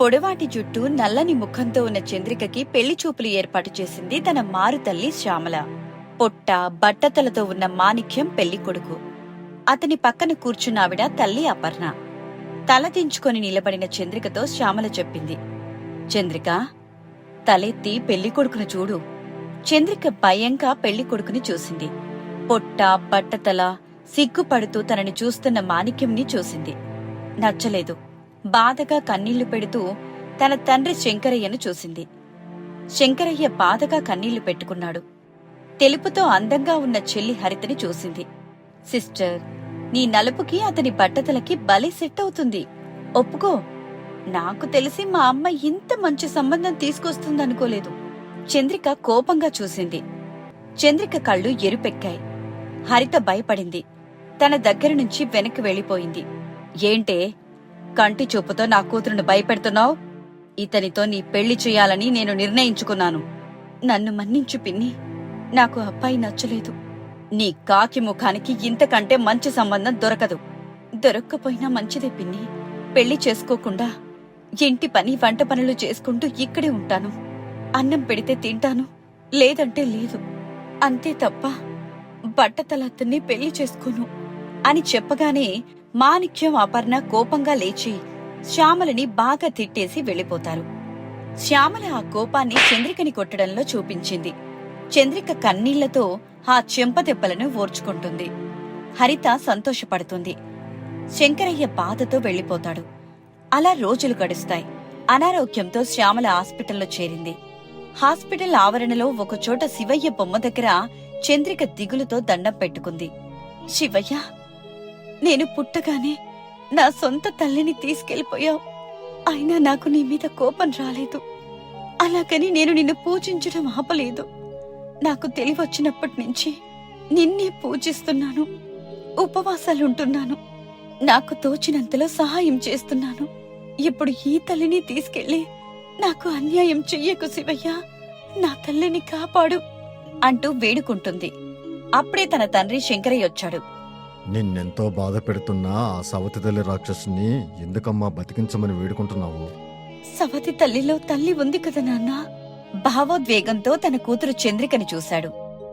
పొడవాటి జుట్టు నల్లని ముఖంతో ఉన్న చంద్రికకి పెళ్ళి చూపులు ఏర్పాటు చేసింది తన మారుతల్లి శ్యామల. పొట్ట బట్టతలతో ఉన్న మాణిక్యం పెళ్ళి కొడుకు. అతని పక్కన కూర్చున్నావిడ తల్లి అపర్ణ. తల దించుకొని నిలబడిన చంద్రికతో శ్యామల చెప్పింది. చంద్రిక తలెత్తి పెళ్ళి కొడుకును చూడు. చంద్రిక భయంగా పెళ్ళి కొడుకుని చూసింది. పొట్ట బట్టతల సిగ్గుపడుతూ తనని చూస్తున్న మాణిక్యంని చూసింది. నచ్చలేదు. బాధగా కన్నీళ్ళు పెడుతూ తన తండ్రి శంకరయ్యను చూసింది. శంకరయ్య బాధగా కన్నీళ్ళు పెట్టుకున్నాడు. తెలుపుతో అందంగా ఉన్న చెల్లి హరితని చూసింది. సిస్టర్ నీ నలుపుకి అతని బట్టతలకి బలి సెట్ అవుతుంది. ఒప్పుకో. నాకు తెలిసి మా అమ్మ ఇంత మంచి సంబంధం తీసుకొస్తుందనుకోలేదు. చంద్రిక కోపంగా చూసింది. చంద్రిక కళ్ళు ఎరుపెక్కాయి. హరిత భయపడింది. తన దగ్గర నుంచి వెనక్కి వెళ్ళిపోయింది. ఏంటే కంటి చూపుతో నా కూతురును భయపెడుతున్నావు? ఇతనితో నీ పెళ్ళి చేయాలని నేను నిర్ణయించుకున్నాను. నన్ను మన్నించు పిన్ని. నాకు అబ్బాయి నచ్చలేదు. నీ కాకి ముఖానికి ఇంతకంటే మంచి సంబంధం దొరకదు. దొరక్కపోయినా మంచిదే పిన్ని. పెళ్ళి చేసుకోకుండా ఇంటి పని వంట పనులు చేసుకుంటూ ఇక్కడే ఉంటాను. అన్నం పెడితే తింటాను. లేదంటే లేదు. అంతే తప్ప బట్టతలత్తన్ని పెళ్ళి చేసుకోను అని చెప్పగానే మాణిక్యం అపర్ణ కోపంగా లేచి శ్యామలని బాగా తిట్టేసి వెళ్ళిపోతారు. శ్యామల ఆ కోపాన్ని చంద్రికని కొట్టడంలో చూపించింది. చంద్రిక కన్నీళ్ళతో ఆ చెంపదెబ్బలను ఓర్చుకుంటుంది. హరిత సంతోషపడుతుంది. శంకరయ్య బాధతో వెళ్ళిపోతాడు అలా రోజులు గడుస్తాయి. అనారోగ్యంతో శ్యామల హాస్పిటల్లో చేరింది. హాస్పిటల్ ఆవరణలో ఒకచోట శివయ్య బొమ్మ దగ్గర చంద్రిక దిగులుతో దండం పెట్టుకుంది. శివయ్య! నేను పుట్టగానే నా సొంత తల్లిని తీసుకెళ్ళిపోయావు అయినా నాకు నీ మీద కోపం రాలేదు. అలాగని నేను నిన్ను పూజించడం ఆపలేదు. నాకు తెలివచ్చినప్పటి నుంచి నిన్నే పూజిస్తున్నాను. ఉపవాసాలుంటున్నాను. నాకు తోచినంతలో సహాయం చేస్తున్నాను. ఇప్పుడు ఈ తల్లిని తీసుకెళ్ళి నాకు అన్యాయం చెయ్యకు శివయ్య. నా తల్లిని కాపాడు అంటూ వేడుకుంటుంది. అప్పుడే తన తండ్రి శంకరయ్య వచ్చాడు. నిన్నెంతో బాధ పెడుతున్నా ఆ సవతి తల్లి రాక్షసుని ఎందుకమ్మా బతికించమని వేడుకుంటున్నావు? సవతి తల్లిలో తల్లి ఉంది కదా నాన్న. భావోద్వేగంతో తన కూతురు చంద్రికని చూశాడు.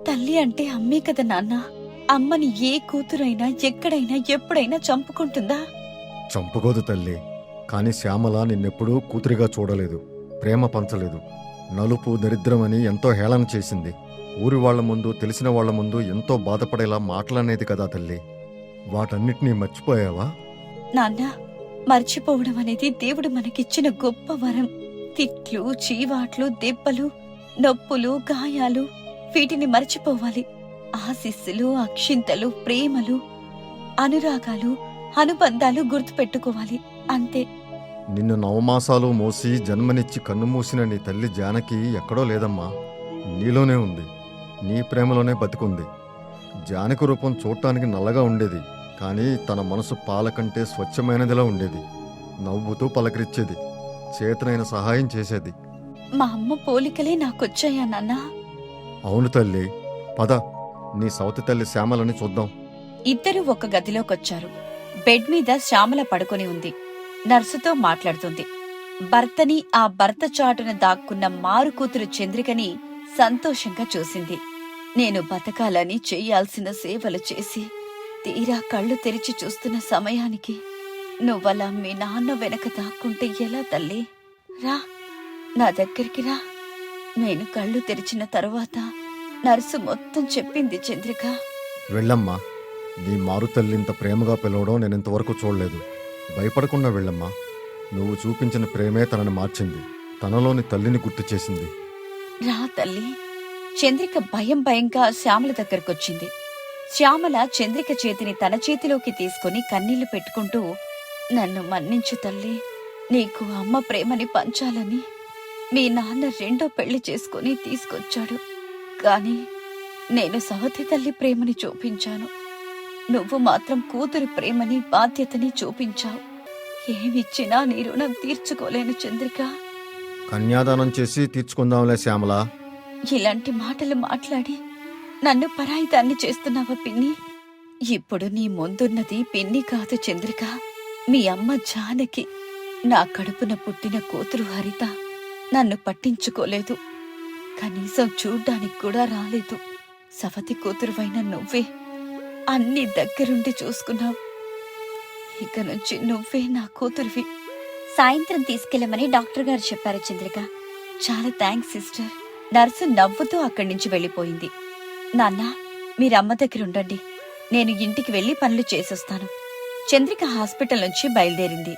తల్లి అంటే అమ్మే కదా నాన్న. అమ్మని ఏ కూతురైనా ఎక్కడైనా ఎప్పుడైనా చంపుకుంటుందా? చంపుకోదు తల్లి. కాని శ్యామల నిన్నెప్పుడూ కూతురిగా చూడలేదు. ప్రేమ పంచలేదు. నలుపు దరిద్రమని ఎంతో హేళన చేసింది. ఊరి వాళ్ళ ముందు తెలిసిన వాళ్ళ ముందు ఎంతో బాధపడేలా మాటలనేది కదా తల్లి. వాటన్నిటినీ మర్చిపోయావా? నాన్న మర్చిపోవడం అనేది దేవుడు మనకిచ్చిన గొప్ప వరం. తిట్లు చీవాట్లు దెబ్బలు నొప్పులు గాయాలు వీటిని మర్చిపోవాలి. ఆశిస్సులు అక్షింతలు ప్రేమలు అనురాగాలు అనుబంధాలు గుర్తుపెట్టుకోవాలి. అంతే. నిన్ను నవమాసాలు మోసి జన్మనిచ్చి కన్నుమూసిన నీ తల్లి జానకి ఎక్కడో లేదమ్మా. నీలోనే ఉంది. నీ ప్రేమలోనే బతికుంది. జానకి రూపం చూడటానికి నల్లగా ఉండేది. కానీ తన మనసు పాల కంటే స్వచ్ఛమైనదిలా ఉండేది. నవ్వుతూ పలకరించేది చేతనైన సహాయం చేసేది. మా అమ్మ పోలికలే నాకొచ్చాయా నాన్నా? అవును తల్లి. పద నీ సవతి తల్లి శ్యామలని చూద్దాం. ఇద్దరు ఒక గదిలోకొచ్చారు. బెడ్ మీద శ్యామల పడుకొని ఉంది. నర్సుతో మాట్లాడుతుంది. భర్తని ఆ భర్త చాటున దాక్కున్న మారు కూతురు చంద్రికని సంతోషంగా చూసింది. నేను బతకాలని చెయ్యాల్సిన సేవలు చేసి తీరా కళ్ళు తెరిచి చూస్తున్న సమయానికి నువ్వలా మీ నాన్న వెనక దాక్కుంటే ఎలా తల్లి? రా నా దగ్గరికి రా. నేను కళ్ళు తెరిచిన తరువాత నర్సు మొత్తం చెప్పింది చంద్రిక. వెళ్ళమ్మా నీ మారు తల్లి ఇంత ప్రేమగా పిలవడం నేను ఇంతవరకు చూడలేదు. భయపడకుండా వెళ్ళమ్మా. నువ్వు చూపించిన ప్రేమే తనని మార్చింది. తనలోని తల్లిని గుర్తు చేసింది. రా తల్లి. చంద్రిక భయం భయంగా శ్యామల దగ్గరకొచ్చింది. శ్యామల చంద్రిక చేతిని తన చేతిలోకి తీసుకుని కన్నీళ్ళు పెట్టుకుంటూ నన్ను మన్నించు తల్లి. నీకు అమ్మ ప్రేమని పంచాలని మీ నాన్న రెండో పెళ్ళి చేసుకుని తీసుకొచ్చాడు. కాని నేను సవతి తల్లి ప్రేమని చూపించాను. నువ్వు మాత్రం కూతురి ప్రేమని బాధ్యతని చూపించావు. ఏమిచ్చినా నీ రుణం తీర్చుకోలేను చంద్రిక. కన్యాదానం చేసి తీర్చుకుందాంలే శ్యామల. ఇలాంటి మాటలు మాట్లాడి నన్ను పరాయిదాన్ని చేస్తున్నావా పిన్ని? ఇప్పుడు నీ ముందున్నది పిన్ని కాదు చంద్రిక. మీ అమ్మ జానకి. నా కడుపున పుట్టిన కూతురు హరిత నన్ను పట్టించుకోలేదు. కనీసం చూడ్డానికి కూడా రాలేదు. సవతి కూతురువైన నువ్వే అన్ని దగ్గరుండి చూసుకున్నావు. ఇక నుంచి నువ్వే నా కూతురువి. సాయంత్రం తీసుకెళ్ళమని డాక్టర్ గారు చెప్పారు చంద్రిక. చాలా థ్యాంక్స్ సిస్టర్. నర్సు నవ్వుతూ అక్కడి నుంచి వెళ్ళిపోయింది. నాన్న మీరమ్మ దగ్గర ఉండండి నేను ఇంటికి వెళ్ళి పనులు చేసొస్తాను. చంద్రిక హాస్పిటల్ నుంచి బయలుదేరింది.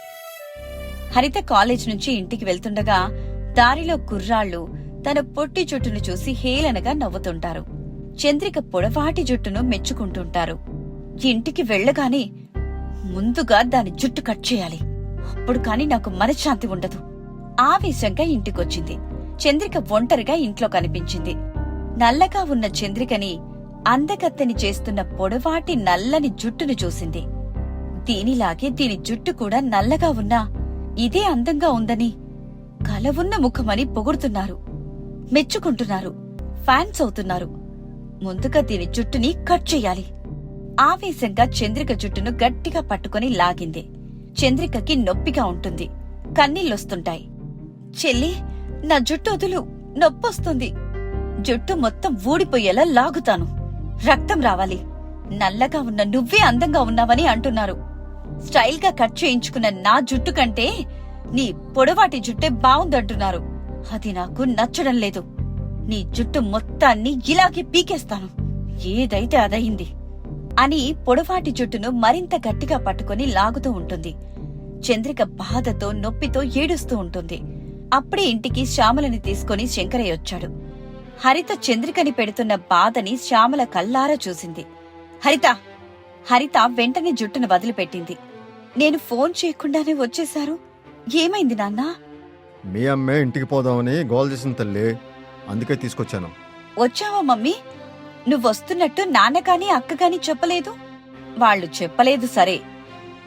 హరిత కాలేజ్ నుంచి ఇంటికి వెళ్తుండగా దారిలో కుర్రాళ్ళు తన పొట్టి జుట్టును చూసి హేళనగా నవ్వుతుంటారు. చంద్రిక పొడవాటి జుట్టును మెచ్చుకుంటుంటారు. ఇంటికి వెళ్ళగానే ముందుగా దాని జుట్టు కట్ చేయాలి. అప్పుడు కాని నాకు మనశ్శాంతి ఉండదు. ఆవేశంగా ఇంటికొచ్చింది. చంద్రిక ఒంటరిగా ఇంట్లో కనిపించింది. నల్లగా ఉన్న చంద్రికని అందకత్తెని చేస్తున్న పొడవాటి నల్లని జుట్టును చూసింది. దీనిలాగే దీని జుట్టు కూడా నల్లగా ఉన్నా ఇదే అందంగా ఉందని కలవున్న ముఖమని పొగుడుతున్నారు. మెచ్చుకుంటున్నారు. ఫ్యాన్స్ అవుతున్నారు. ముందుగా దీని జుట్టుని కట్ చెయ్యాలి ఆవేశంగా చంద్రిక జుట్టును గట్టిగా పట్టుకొని లాగింది. చంద్రికకి నొప్పిగా ఉంటుంది. కన్నీళ్ళొస్తుంటాయి. చెల్లి నా జుట్టు వదులు. నొప్పొస్తుంది. జుట్టు మొత్తం ఊడిపోయేలా లాగుతాను. రక్తం రావాలి. నల్లగా ఉన్న నువ్వే అందంగా ఉన్నావని అంటున్నారు. స్టైల్గా కట్ చేయించుకున్న నా జుట్టు కంటే నీ పొడవాటి జుట్టే బాగుందంటున్నారు అది నాకు నచ్చడం లేదు. నీ జుట్టు మొత్తాన్ని ఇలాగే పీకేస్తాను. ఏదైతే అదయింది అని పొడవాటి జుట్టును మరింత గట్టిగా పట్టుకొని లాగుతూ ఉంటుంది. చంద్రిక బాధతో నొప్పితో ఏడుస్తూ ఉంటుంది. అప్పుడే ఇంటికి శ్యామలని తీసుకొని శంకరయ్య వచ్చాడు. హరిత చంద్రికని పెడుతున్న బాధని శ్యామల కల్లారా చూసింది. హరిత హరిత వెంటనే జుట్టును వదిలిపెట్టింది. నేను ఫోన్ చేయకుండానే వచ్చేశారు. ఏమైంది నాన్నా? మీ అమ్మే ఇంటికి పోదామని గోల్ చేసిన తల్లి. అందుకే తీసుకొచ్చాను. వచ్చావా మమ్మీ? నువ్వొస్తున్నట్టు నాన్న కాని అక్క కాని చెప్పలేదు? వాళ్ళు చెప్పలేదు సరే.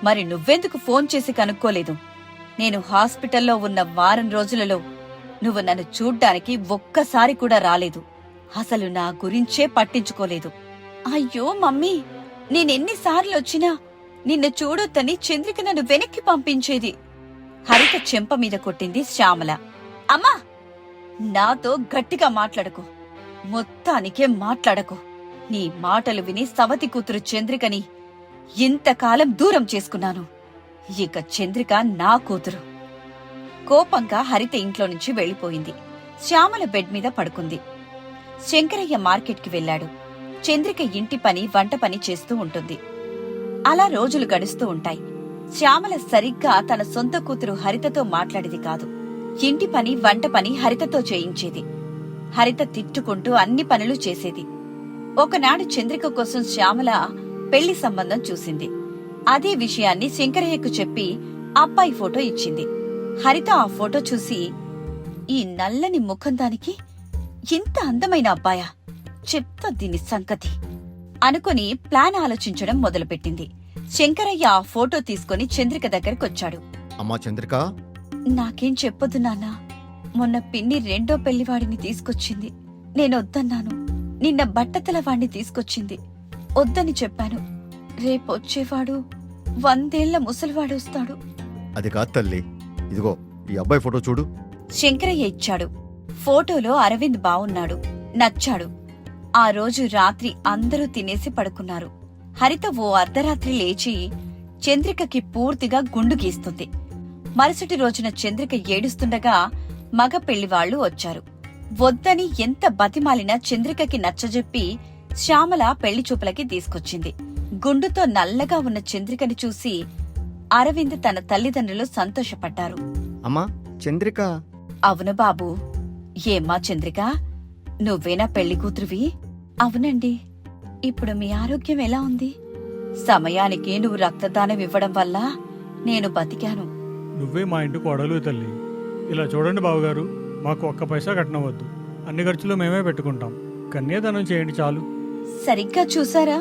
మరి నువ్వెందుకు ఫోన్ చేసి కనుక్కోలేదు? నేను హాస్పిటల్లో ఉన్న వారం రోజులలో నువ్వు నన్ను చూడ్డానికి ఒక్కసారి కూడా రాలేదు. అసలు నా గురించే పట్టించుకోలేదు. అయ్యో మమ్మీ నేనెన్నిసార్లు వచ్చినా నిన్ను చూడొద్దని చంద్రిక నన్ను వెనక్కి పంపించేది. హరిత చెంప మీద కొట్టింది శ్యామల. అమ్మా నాతో గట్టిగా మాట్లాడకు. మొత్తానికే మాట్లాడకు. నీ మాటలు విని సవతి కూతురు చంద్రికని ఇంతకాలం దూరం చేసుకున్నాను. ఇక చంద్రిక నా కూతురు. కోపంగా హరిత ఇంట్లో నుంచి వెళ్ళిపోయింది శ్యామల బెడ్ మీద పడుకుంది. శంకరయ్య మార్కెట్కి వెళ్ళాడు. చంద్రిక ఇంటి పని వంట పని చేస్తూ ఉంటుంది. అలా రోజులు గడుస్తూ ఉంటాయి. శ్యామల సరిగ్గా తన సొంత కూతురు హరితతో మాట్లాడేది కాదు. ఇంటి పని వంట పని హరితతో చేయించేది. హరిత తిట్టుకుంటూ అన్ని పనులు చేసేది. ఒకనాడు చంద్రిక కోసం శ్యామల పెళ్ళి సంబంధం చూసింది. అదే విషయాన్ని శంకరయ్యకు చెప్పి అబ్బాయి ఫోటో ఇచ్చింది. హరిత ఆ ఫోటో చూసి ఈ నల్లని ముఖం దానికి ఇంత అందమైన అబ్బాయా? చెప్తా దీని సంగతి. అనుకుని ప్లాన్ ఆలోచించడం మొదలుపెట్టింది. శంకరయ్య ఆ ఫోటో తీసుకుని చంద్రిక దగ్గరకొచ్చాడు. అమ్మా చంద్రిక? నాకేం చెప్పొద్దు నాన్నా. మొన్న పిన్ని రెండో పెళ్ళివాడిని తీసుకొచ్చింది. నేనొద్దన్నాను. నిన్న బట్టతల వాణ్ణి తీసుకొచ్చింది. వద్దని చెప్పాను. రేపొచ్చేవాడు వందేళ్ళ ముసలివాడు వస్తాడు అది కాదు తల్లి. ఇదిగో ఈ అబ్బాయి ఫోటో చూడు. శంకరయ్య ఇచ్చాడు. ఫోటోలో అరవింద్ బావున్నాడు నచ్చాడు. ఆ రోజు రాత్రి అందరూ తినేసి పడుకున్నారు. హరిత ఓ అర్ధరాత్రి లేచి చంద్రికకి పూర్తిగా గుండు గీస్తుంది. మరుసటి రోజున చంద్రిక ఏడుస్తుండగా మగ పెళ్ళివాళ్ళు వచ్చారు. వద్దని ఎంత బతిమాలినా చంద్రికకి నచ్చజెప్పి శ్యామల పెళ్ళి చూపులకి తీసుకొచ్చింది. గుండుతో నల్లగా ఉన్న చంద్రికని చూసి అరవింద్ తన తల్లిదండ్రులు సంతోషపడ్డారు. అమ్మా చంద్రిక? అవును బాబు. ఏమ్మా చంద్రిక? నువ్వేనా పెళ్ళి కూతురువి? అవునండి. ఇప్పుడు మీ ఆరోగ్యం ఎలా ఉంది? సమయానికి నువ్వు రక్తదానం ఇవ్వడం వల్ల నేను బతికాను. నువ్వే మా ఇంటి కోడలు తల్లి. ఇలా చూడండి బావగారు మాకు ఒక్క పైసా కట్టనవద్దు. అన్ని ఖర్చులు మేమే పెట్టుకుంటాం. కన్యాదానం చేయండి చాలు. సరిగ్గా చూసారా?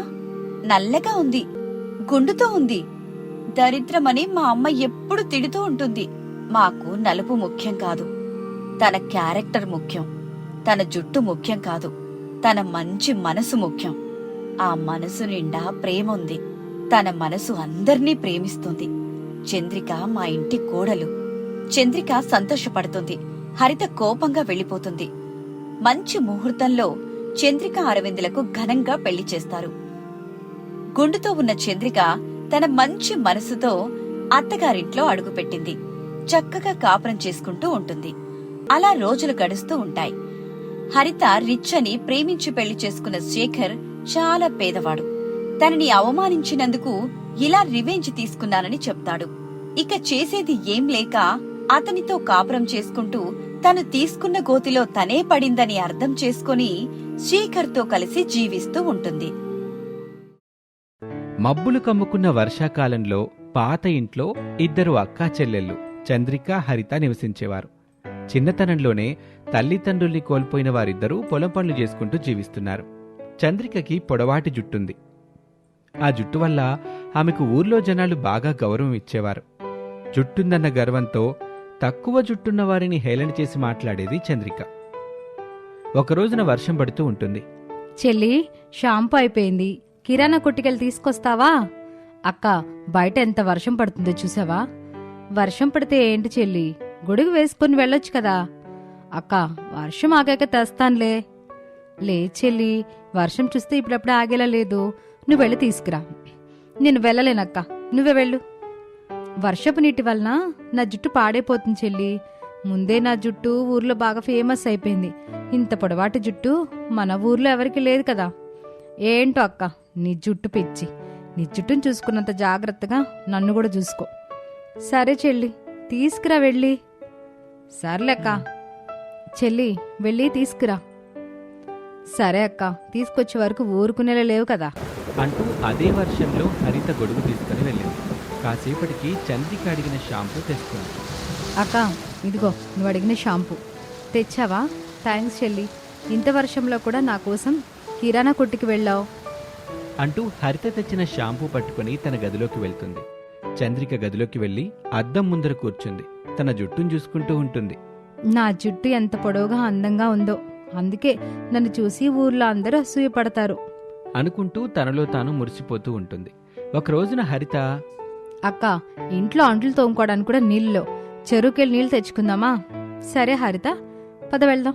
నల్లగా ఉంది. గుండుతో ఉంది. దరిద్రమని మా అమ్మ ఎప్పుడు తిడుతూ ఉంటుంది. మాకు నలుపు ముఖ్యం కాదు. తన క్యారెక్టర్ ముఖ్యం. తన జుట్టు ముఖ్యం కాదు. తన మంచి మనసు ముఖ్యం. ఆ మనసు నిండా ప్రేమ ఉంది. తన మనసు అందర్నీ ప్రేమిస్తుంది. చంద్రిక మా ఇంటి కోడలు. చంద్రిక సంతోషపడుతుంది. హరిత కోపంగా వెళ్ళిపోతుంది. మంచి ముహూర్తంలో చంద్రిక అరవిందులకు ఘనంగా పెళ్ళి చేస్తారు. గుండుతో ఉన్న చంద్రిక తన మంచి మనసుతో అత్తగారింట్లో అడుగుపెట్టింది. చక్కగా కాపురం చేసుకుంటూ ఉంటుంది. అలా రోజులు గడుస్తూ ఉంటాయి. హరిత రిచ్ అని ప్రేమించి పెళ్ళి చేసుకున్న శేఖర్ చాలా పేదవాడు. తనని అవమానించినందుకు ఇలా రివెంజ్ తీసుకున్నానని చెప్తాడు. ఇక చేసేది ఏం లేక అతనితో కాపురం చేసుకుంటూ తను తీసుకున్న గోతిలో తనే పడిందని అర్థం చేసుకుని శేఖర్తో కలిసి జీవిస్తూ ఉంటుంది. మబ్బులు కమ్ముకున్న వర్షాకాలంలో పాత ఇంట్లో ఇద్దరు అక్కా చెల్లెళ్ళు చంద్రిక హరిత నివసించేవారు. చిన్నతనంలోనే తల్లిదండ్రుల్ని కోల్పోయిన వారిద్దరూ పొలం పనులు చేసుకుంటూ జీవిస్తున్నారు. చంద్రికకి పొడవాటి జుట్టుంది. ఆ జుట్టు వల్ల ఆమెకు ఊర్లో జనాలు బాగా గౌరవం ఇచ్చేవారు. జుట్టుందన్న గర్వంతో తక్కువ జుట్టున్న వారిని హేళన చేసి మాట్లాడేది చంద్రిక. ఒకరోజున వర్షం పడుతూ ఉంటుంది. చెల్లి షాంపూ అయిపోయింది. కిరాణా కొట్టుకెళ్ళి తీసుకొస్తావా? అక్క బయట ఎంత వర్షం పడుతుందో చూసావా? వర్షం పడితే ఏంటి చెల్లి? గొడుగు వేసుకుని వెళ్ళొచ్చు కదా. అక్క వర్షం ఆగాక తెస్తానులే. లే చెల్లి వర్షం చూస్తే ఇప్పుడప్పుడు ఆగేలా లేదు. నువ్వు వెళ్ళి తీసుకురా. నేను వెళ్ళలేనక్క. నువ్వే వెళ్ళు. వర్షపు నీటి వలన నా జుట్టు పాడైపోతుంది చెల్లి. ముందే నా జుట్టు ఊర్లో బాగా ఫేమస్ అయిపోయింది. ఇంత పొడవాటి జుట్టు మన ఊర్లో ఎవరికి లేదు కదా. ఏంటో అక్క? నీ జుట్టు పిచ్చి. నీ జుట్టును చూసుకున్నంత జాగ్రత్తగా నన్ను కూడా చూసుకో. సరే చెల్లి తీసుకురా వెళ్ళి. సర్లే అక్క. చెల్లి వెళ్ళి తీసుకురా. సరే అక్క తీసుకొచ్చే వరకు ఊరుకునేలా లేవు కదా. అంటూ అదే వర్షంలో హరిత గొడుగు తీసుకుని వెళ్ళింది. కాసేపటికి చంద్రిక అడిగిన షాంపూ తెస్తుంది అక్క ఇదిగో నువ్వు అడిగిన షాంపూ. తెచ్చావా? థ్యాంక్స్ చెల్లి. ఇంత వర్షంలో కూడా నా కోసం కిరాణా కొట్టుకి వెళ్ళావు. అంటూ హరిత తెచ్చిన షాంపూ పట్టుకుని తన గదిలోకి వెళ్తుంది. చంద్రిక గదిలోకి వెళ్ళి అద్దం ముందర కూర్చుంది. తన జుట్టును చూసుకుంటూ ఉంటుంది. నా జుట్టు ఎంత పొడవుగా అందంగా ఉందో. అందుకే నన్ను చూసి ఊర్లో అందరూ అసూయపడతారు. అనుకుంటూ తనలో తాను మురిసిపోతూ ఉంటుంది. ఒక రోజున హరిత అక్క ఇంట్లో అంట్లు తోముకోవడానికి కూడా నీళ్ళు చెరువుకెళ్ళి నీళ్ళు తెచ్చుకుందామా? సరే హరిత పద వెళ్దాం.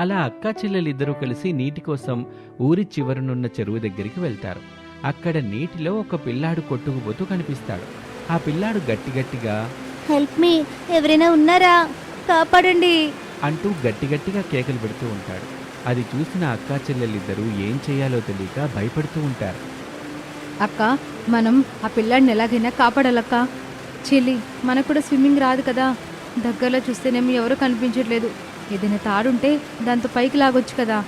అలా అక్కా చెల్లెలిద్దరూ కలిసి నీటి కోసం ఊరి చివరనున్న చెరువు దగ్గరికి వెళ్తారు. అక్కడ నీటిలో ఒక పిల్లాడు కొట్టుకుపోతూ కనిపిస్తాడు. ఆ పిల్లాడు గట్టిగట్టిగా హెల్ప్ మీ ఎవరైనా ఉన్నారా? కాపాడండి. అంటూ గట్టిగట్టిగా కేకలు పెడుతూ ఉంటాడు. అది చూసిన అక్కా చెల్లెలిద్దరూ ఏం చేయాలో తెలియక భయపడుతూ ఉంటారు. అక్క మనం ఆ పిల్లాడిని ఎలాగైనా కాపాడాలక్క. చెల్లి మనకు కూడా స్విమ్మింగ్ రాదు కదా. దగ్గరలో చూస్తేనేమో ఎవరు కనిపించట్లేదు. ఏదైనా తాడుంటే దాంతో పైకి లాగొచ్చు కదా.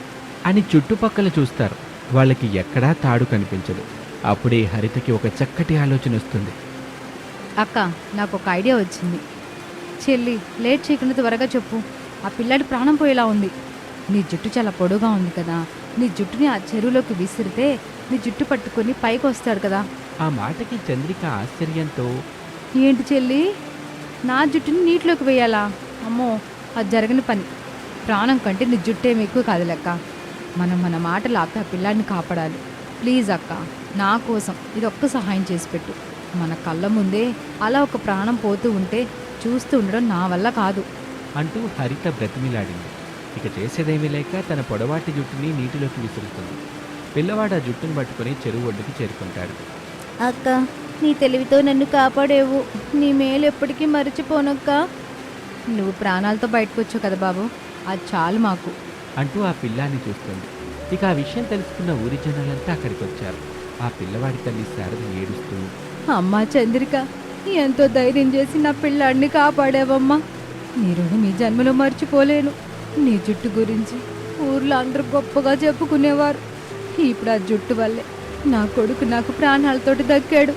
అని చుట్టుపక్కల చూస్తారు. వాళ్ళకి ఎక్కడా తాడు కనిపించదు. అప్పుడే హరితకి ఒక చక్కటి ఆలోచన వస్తుంది. అక్క నాకు ఒక ఐడియా వచ్చింది. చెల్లి లేట్ చేయకుండా త్వరగా చెప్పు. ఆ పిల్లాడి ప్రాణం పోయేలా ఉంది. నీ జుట్టు చాలా పొడుగా ఉంది కదా. నీ జుట్టుని ఆ చెరువులోకి విసిరితే నీ జుట్టు పట్టుకొని పైకి వస్తాడు కదా. ఆ మాటకి చంద్రిక ఆశ్చర్యంతో ఏంటి చెల్లి? నా జుట్టుని నీటిలోకి వేయాలా? అమ్మో అది జరగని పని. ప్రాణం కంటే నీ జుట్టు కాదు లెక్క. మనం మన మాటలు ఆపి ఆ పిల్లాడిని కాపాడాలి. ప్లీజ్ అక్క నా కోసం ఇది ఒక్క సహాయం చేసి పెట్టు. మన కళ్ళ ముందే అలా ఒక ప్రాణం పోతూ ఉంటే చూస్తూ ఉండడం నా వల్ల కాదు. అంటూ హరిత బ్రతిమిలాడింది. ఇక చేసేదేమీ లేక తన పొడవాటి జుట్టుని నీటిలోకి విసురుతుంది. పిల్లవాడు ఆ జుట్టును పట్టుకుని చెరువు ఒడ్డుకి చేరుకుంటాడు. అక్క నీ తెలివితో నన్ను కాపాడేవు. నీ మేలు ఎప్పటికీ మర్చిపోనక్క. నువ్వు ప్రాణాలతో బయటకు వచ్చావు కదా బాబు. అది చాలు మాకు. అంటూ ఆ పిల్లాన్ని చూస్తుంది. ఇక ఆ విషయం తెలుసుకున్న ఊరి జనాలంతా అక్కడికి వచ్చారు. ఆ పిల్లవాడి తల్లి శారద ఏడుస్తూ అమ్మా చంద్రిక ఎంతో ధైర్యం చేసి నా పిల్లాడిని కాపాడావమ్మా. రుణం ఈ జన్మలో మర్చిపోలేను. నీ జుట్టు గురించి ఊర్లో అందరూ గొప్పగా చెప్పుకునేవారు. ఇప్పుడు ఆ జుట్టు వల్లే నా కొడుకు నాకు ప్రాణాలతోటి దక్కాడు.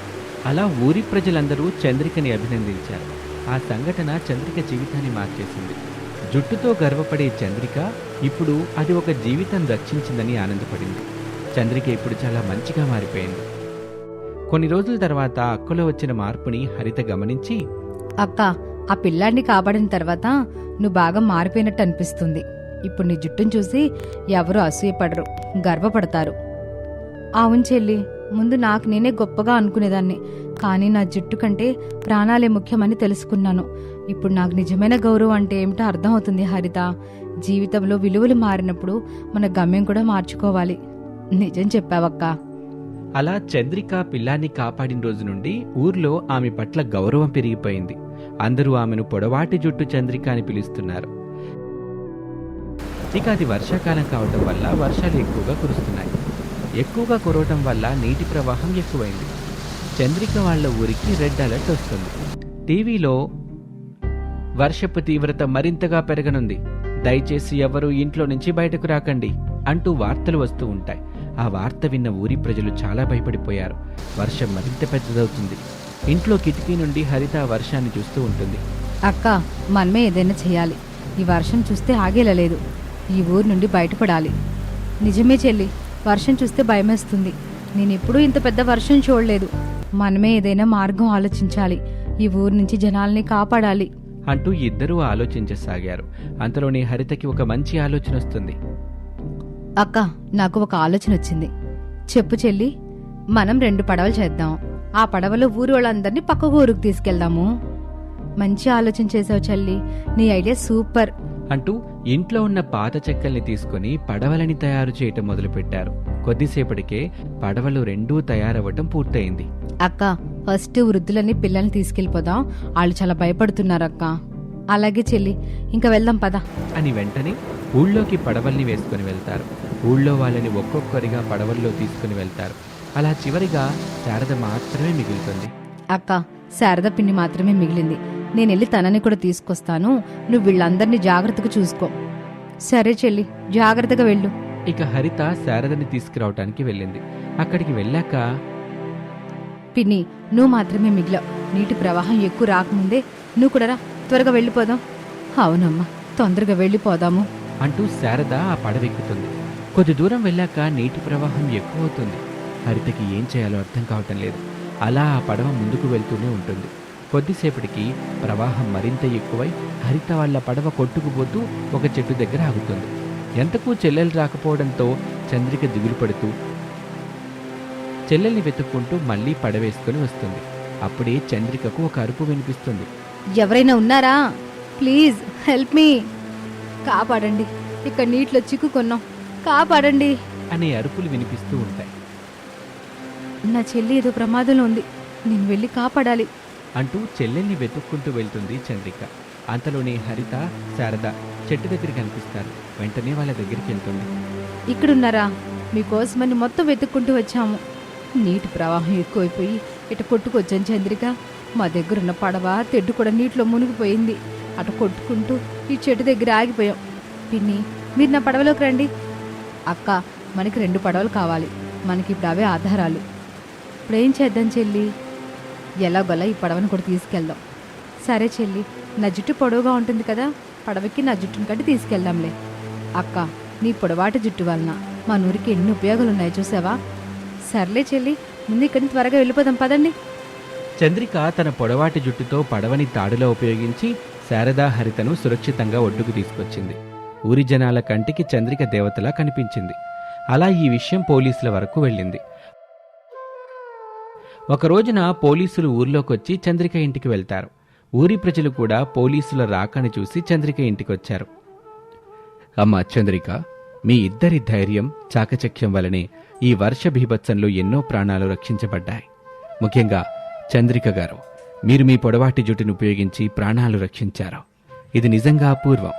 అలా ఊరి ప్రజలందరూ చంద్రికని అభినందించారు. ఆ సంఘటన చంద్రిక జీవితాన్ని మార్చేసింది. జుట్టుతో గర్వపడే చంద్రిక ఇప్పుడు అది ఒక జీవితం రక్షించిందని ఆనందపడింది. చంద్రిక ఇప్పుడు చాలా మంచిగా మారిపోయింది. కొన్ని రోజుల తర్వాత అక్కలో వచ్చిన మార్పుని హరిత గమనించి అక్క ఆ పిల్లాడిని కాపాడిన తర్వాత నువ్వు బాగా మారిపోయినట్టు అనిపిస్తుంది. ఇప్పుడు నీ జుట్టును చూసి ఎవరు అసూయపడరు గర్వపడతారు. అవును చెల్లి ముందు నాకు నేనే గొప్పగా అనుకునేదాన్ని. కానీ నా జుట్టు కంటే ప్రాణాలే ముఖ్యమని తెలుసుకున్నాను. ఇప్పుడు నాకు నిజమైన గౌరవం అంటే ఏమిటో అర్థమవుతుంది హరిత. జీవితంలో విలువలు మారినప్పుడు మన గమ్యం కూడా మార్చుకోవాలి. నిజం చెప్పావక్క. అలా చంద్రిక పిల్లాన్ని కాపాడిన రోజు నుండి ఊర్లో ఆమె పట్ల గౌరవం పెరిగిపోయింది. అందరూ ఆమెను పొడవాటి జుట్టు చంద్రిక అని పిలుస్తున్నారు. ఇక అది వర్షాకాలం కావటం వల్ల వర్షాలు ఎక్కువగా కురుస్తున్నాయి. ఎక్కువగా కురవటం వల్ల నీటి ప్రవాహం ఎక్కువైంది. చంద్రిక వాళ్ళ ఊరికి రెడ్ అలర్ట్ వస్తుంది. టీవీలో వర్షపు తీవ్రత మరింతగా పెరగనుంది. దయచేసి ఎవరూ ఇంట్లో నుంచి బయటకు రాకండి అంటూ వార్తలు వస్తూ ఉంటాయి. ఆ వార్త విన్న ఊరి ప్రజలు చాలా భయపడిపోయారు. వర్షం మరింత పెద్దదవుతుంది. ఇంట్లో కిటికీ నుండి హరిత వర్షాన్ని చూస్తూ ఉంటుంది. అక్క మనమే ఏదైనా చేయాలి. ఈ వర్షం చూస్తే ఆగేలా లేదు. ఈ ఊరు నుండి బయటపడాలి. నిజమే చెల్లి. వర్షం చూస్తే భయమేస్తుంది. నేను ఎప్పుడూ ఇంత పెద్ద వర్షం చూడలేదు. మనమే ఏదైనా మార్గం ఆలోచించాలి. ఈ ఊరు నుంచి జనాల్ని కాపాడాలి. అంటూ ఇద్దరూ ఆలోచించసాగారు. అంతలోనే హరితకి ఒక మంచి ఆలోచన వస్తుంది. అక్క నాకు ఒక ఆలోచన వచ్చింది. చెప్పు చెల్లి మనం రెండు పడవలు చేద్దాం. ఆ పడవలో ఊరు వాళ్ళందరినీ పక్క ఊరుకు తీసుకెళ్దాము. మంచి ఆలోచన చేసావు చెల్లి. నీ ఐడియా సూపర్. అంటూ ఇంట్లో ఉన్న పాత చెక్కల్ని తీసుకుని పడవలని తయారు చేయటం మొదలుపెట్టారు. కొద్దిసేపటికే పడవలు రెండూ తయారవ్వటం పూర్తయింది. అక్క ఫస్ట్ వృద్ధులని పిల్లల్ని తీసుకెళ్ళిపోదాం వాళ్ళు చాలా భయపడుతున్నారు అక్క అలాగే చెల్లి ఇంకా వెళ్దాం పద. అని వెంటనే ఊళ్ళోకి పడవల్ని వేసుకుని వెళ్తారు. ఊళ్ళో వాళ్ళని ఒక్కొక్కరిగా పడవల్లో తీసుకుని వెళ్తారు. అలా చివరిగా శారద మాత్రమే మిగులుతుంది. అక్క శారద పిన్ని మాత్రమే మిగిలింది. నేను వెళ్ళి తనని కూడా తీసుకొస్తాను. నువ్వు వీళ్ళందరినీ జాగ్రత్తగా చూసుకో. సరే చెల్లి జాగ్రత్తగా వెళ్ళు. ఇక హరిత శారదని తీసుకురావటానికి వెళ్ళింది. అక్కడికి వెళ్ళాక పిన్ని నువ్వు మాత్రమే మిగిలావు నీటి ప్రవాహం ఎక్కువ రాకముందే నువ్వు కూడా రా. త్వరగా వెళ్ళిపోదాం. అవునమ్మా తొందరగా వెళ్ళిపోదాము. అంటూ శారద ఆ పడవెక్కుతుంది. కొద్ది దూరం వెళ్ళాక నీటి ప్రవాహం ఎక్కువ అవుతుంది. హరితకి ఏం చేయాలో అర్థం కావటం లేదు. అలా ఆ పడవ ముందుకు వెళ్తూనే ఉంటుంది. కొద్దిసేపటికి ప్రవాహం మరింత ఎక్కువై హరిత వాళ్ళ పడవ కొట్టుకుపోతూ ఒక చెట్టు దగ్గర ఆగుతుంది. ఎంతకు చెల్లెలు రాకపోవడంతో చంద్రిక దిగులు పడుతూ చెల్లెల్ని వెతుక్కుంటూ మళ్ళీ పడవేసుకుని వస్తుంది. అప్పుడే చంద్రికకు ఒక అరుపు వినిపిస్తుంది. ఎవరైనా ఉన్నారా? Please help me. కాపాడండి. ఇక్కడ నీటిలో చిక్కుకున్నాం. కాపాడండి. అనే అరుపులు వినిపిస్తూ ఉంటాయి. నా చెల్లి ఏదో ప్రమాదంలో ఉంది. నేను వెళ్ళి కాపాడాలి. అంటూ చెల్లెల్ని వెతుక్కుంటూ వెళ్తుంది చంద్రిక. అంతలోనే హరిత శారద చెట్టు దగ్గర కనిపిస్తారు. వెంటనే వాళ్ళ దగ్గరికి వెళ్తుంది. ఇక్కడున్నారా? మీకోసమని మొత్తం వెతుక్కుంటూ వచ్చాము. నీటి ప్రవాహం ఎక్కువైపోయి ఇటు కొట్టుకొచ్చాను చంద్రిక. మా దగ్గరున్న పడవ తెడ్డు కూడా నీటిలో మునిగిపోయింది. అటు కొట్టుకుంటూ ఈ చెట్టు దగ్గర ఆగిపోయాం. పిన్ని మీరు నా పడవలోకి రండి. అక్క మనకి రెండు పడవలు కావాలి. మనకి ఇప్పుడు అవే ఆధారాలు. ఇప్పుడు ఏం చేద్దాం చెల్లి? ఎలాగోలా ఈ పడవను కూడా తీసుకెళ్దాం. సరే చెల్లి నా జుట్టు పొడవుగా ఉంటుంది కదా పడవకి నా జుట్టును కట్టి తీసుకెళ్దాంలే. అక్క నీ పొడవాటి జుట్టు వలన మా నూరికి ఎన్ని ఉపయోగాలు ఉన్నాయో చూసావా? సర్లే చెల్లి ముందు ఇక్కడి త్వరగా వెళ్ళిపోదాం పదండి. చంద్రిక తన పొడవాటి జుట్టుతో పడవని తాడులో ఉపయోగించి శారదా హరితను సురక్షితంగా ఒడ్డుకు తీసుకొచ్చింది. ఊరి జనాల కంటికి చంద్రిక దేవతలా కనిపించింది. అలా ఈ విషయం పోలీసుల వరకు వెళ్ళింది. ఒక రోజున పోలీసులు ఊర్లోకొచ్చి చంద్రిక ఇంటికి వెళ్తారు. ఊరి ప్రజలు కూడా పోలీసుల రాకని చూసి చంద్రిక ఇంటికొచ్చారు. అమ్మా చంద్రిక మీ ఇద్దరి ధైర్యం చాకచక్యం వలనే ఈ వర్ష భీభత్సంలో ఎన్నో ప్రాణాలు రక్షించబడ్డాయి. ముఖ్యంగా చంద్రిక గారు మీరు మీ పొడవాటి జుట్టును ఉపయోగించి ప్రాణాలు రక్షించారు. ఇది నిజంగా అపూర్వం.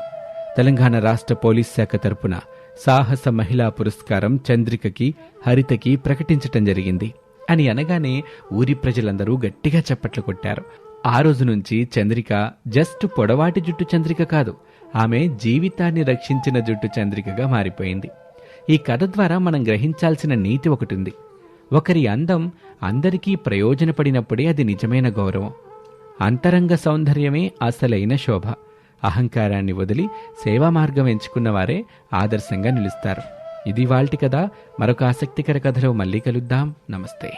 తెలంగాణ రాష్ట్ర పోలీస్ శాఖ తరపున సాహస మహిళా పురస్కారం చంద్రికకి హరితకి ప్రకటించటం జరిగింది. అని అనగానే ఊరి ప్రజలందరూ గట్టిగా చప్పట్లు కొట్టారు. ఆ రోజు నుంచి చంద్రిక జస్ట్ పొడవాటి జుట్టు చంద్రిక కాదు ఆమె జీవితాన్ని రక్షించిన జుట్టు చంద్రికగా మారిపోయింది. ఈ కథ ద్వారా మనం గ్రహించాల్సిన నీతి ఒకటి ఉంది ఒకరి అందం అందరికీ ప్రయోజనపడినప్పుడే అది నిజమైన గౌరవం. అంతరంగ సౌందర్యమే అసలైన శోభ. అహంకారాన్ని వదిలి సేవా మార్గం ఎంచుకున్నవారే ఆదర్శంగా నిలుస్తారు. ఇది వాల్టి కదా మరొక ఆసక్తికర కథలో మళ్ళీ కలుద్దాం. నమస్తే.